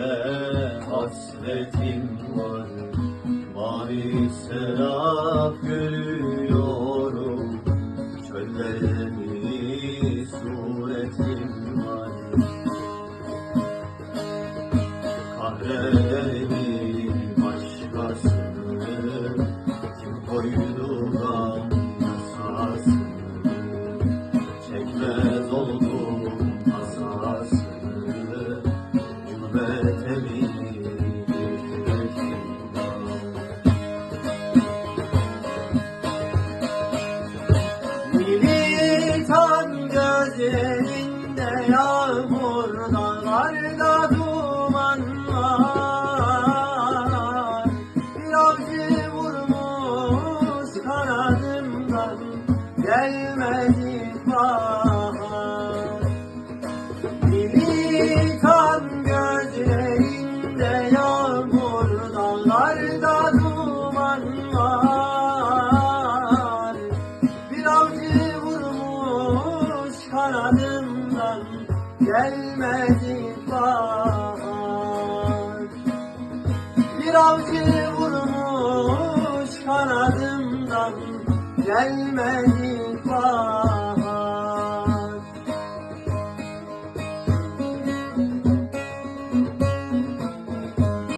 Senle hasretim var. Mavi serap görüyorum. Çöllerde bir suretim var. Kahreder gözlerinde yağmur dağlarda duman var Bir avcı vurmuş kanadımdan gelmedi bahar. Militan gözlerinde yağmur dağlarda duman kanadımdan gelmedi bahar Bir avcı vurmuş kanadımdan gelmedi